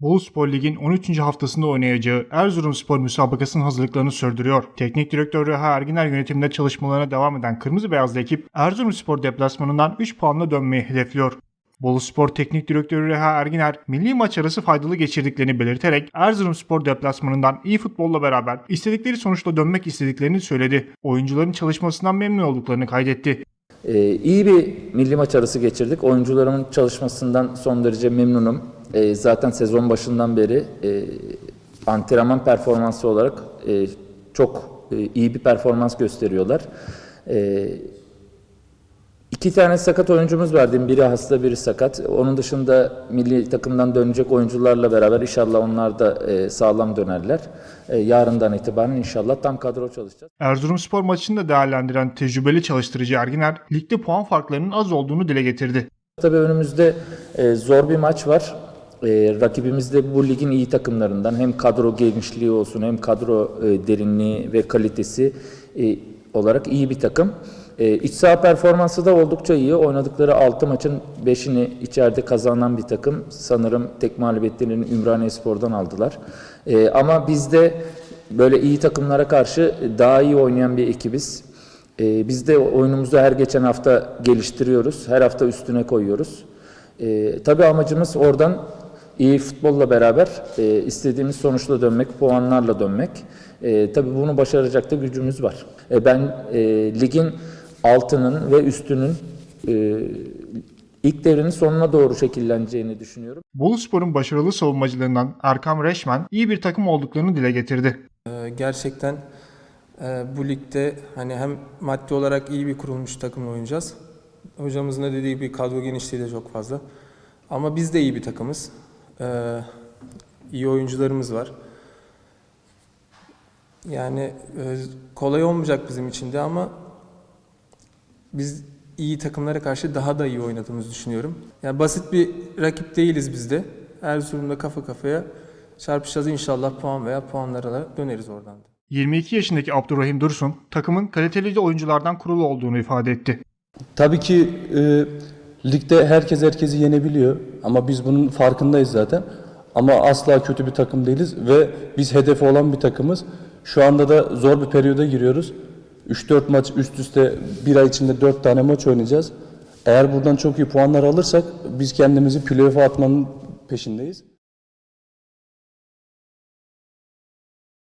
Boluspor Lig'in 13. haftasında oynayacağı Erzurumspor müsabakasının hazırlıklarını sürdürüyor. Teknik direktör Reha Erginer yönetiminde çalışmalarına devam eden Kırmızı Beyazlı ekip Erzurumspor deplasmanından 3 puanla dönmeyi hedefliyor. Boluspor Teknik Direktörü Reha Erginer, milli maç arası faydalı geçirdiklerini belirterek Erzurumspor deplasmanından iyi futbolla beraber istedikleri sonuçla dönmek istediklerini söyledi. Oyuncuların çalışmasından memnun olduklarını kaydetti. Ee, iyi bir milli maç arası geçirdik. Oyuncularımın çalışmasından son derece memnunum. Ee, zaten sezon başından beri e, antrenman performansı olarak e, çok e, iyi bir performans gösteriyorlar. E, iki tane sakat oyuncumuz vardı. Biri hasta, biri sakat. Onun dışında milli takımdan dönecek oyuncularla beraber inşallah onlar da e, sağlam dönerler. E, yarından itibaren inşallah tam kadro çalışacağız. Erzurumspor maçını da değerlendiren tecrübeli çalıştırıcı Erginer, ligde puan farklarının az olduğunu dile getirdi. Tabii önümüzde e, zor bir maç var. E, rakibimiz de bu ligin iyi takımlarından. Hem kadro genişliği olsun hem kadro e, derinliği ve kalitesi e, olarak iyi bir takım. E, iç saha performansı da oldukça iyi. Oynadıkları 6 maçın 5'ini içeride kazanan bir takım. Sanırım tek mağlubiyetlerini Ümraniye Spor'dan aldılar. E, ama biz de böyle iyi takımlara karşı daha iyi oynayan bir ekibiz. Ee, biz de oyunumuzu her geçen hafta geliştiriyoruz. Her hafta üstüne koyuyoruz. Ee, tabii amacımız oradan iyi futbolla beraber e, istediğimiz sonuçla dönmek, puanlarla dönmek. Ee, tabii bunu başaracak da gücümüz var. E, ben e, ligin altının ve üstünün e, ilk devrenin sonuna doğru şekilleneceğini düşünüyorum. Boluspor'un başarılı savunmacılarından Erkam Reşmen iyi bir takım olduklarını dile getirdi. Ee, Gerçekten e, bu ligde hani hem maddi olarak iyi bir kurulmuş takımla oynayacağız. Hocamızın da dediği gibi kadro genişliği de çok fazla. Ama biz de iyi bir takımız. Ee, iyi oyuncularımız var. Yani e, kolay olmayacak bizim için de ama biz iyi takımlara karşı daha da iyi oynadığımızı düşünüyorum. Yani basit bir rakip değiliz biz de. Erzurum'da kafa kafaya çarpışacağız inşallah puan veya puanlara döneriz oradan da. 22 yaşındaki Abdurrahim Dursun, takımın kaliteli oyunculardan kurulu olduğunu ifade etti. Tabii ki e, ligde herkes herkesi yenebiliyor ama biz bunun farkındayız zaten. Ama asla kötü bir takım değiliz ve biz hedefi olan bir takımız. Şu anda da zor bir periyoda giriyoruz. 3-4 maç üst üste bir ay içinde 4 tane maç oynayacağız. Eğer buradan çok iyi puanlar alırsak biz kendimizi playoff'a atmanın peşindeyiz.